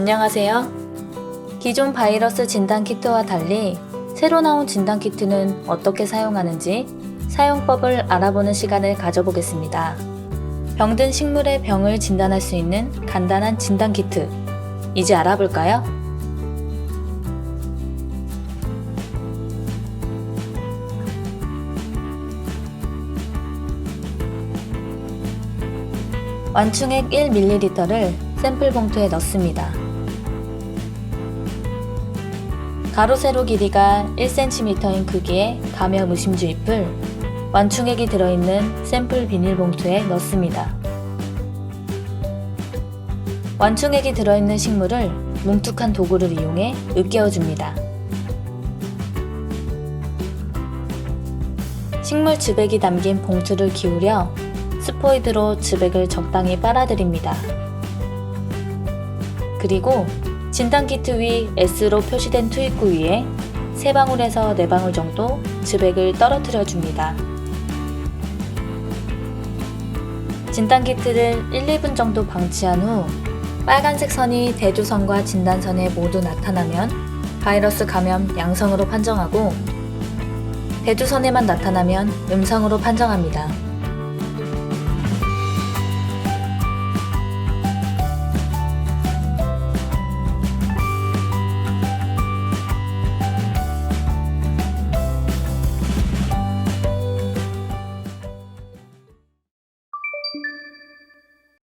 안녕하세요. 기존 바이러스 진단 키트와 달리 새로 나온 진단 키트는 어떻게 사용하는지 사용법을 알아보는 시간을 가져보겠습니다. 병든 식물의 병을 진단할 수 있는 간단한 진단 키트. 이제 알아볼까요? 완충액 1ml를 샘플 봉투에 넣습니다. 가로 세로 길이가 1cm인 크기의 감염 의심주 잎을 완충액이 들어있는 샘플 비닐봉투에 넣습니다. 완충액이 들어있는 식물을 뭉툭한 도구를 이용해 으깨어줍니다. 식물 즙액이 담긴 봉투를 기울여 스포이드로 즙액을 적당히 빨아들입니다. 그리고 진단 키트 위 S로 표시된 투입구 위에 3방울에서 4방울 정도 즙액을 떨어뜨려 줍니다. 진단 키트를 1, 2분 정도 방치한 후 빨간색 선이 대주선과 진단선에 모두 나타나면 바이러스 감염 양성으로 판정하고 대주선에만 나타나면 음성으로 판정합니다.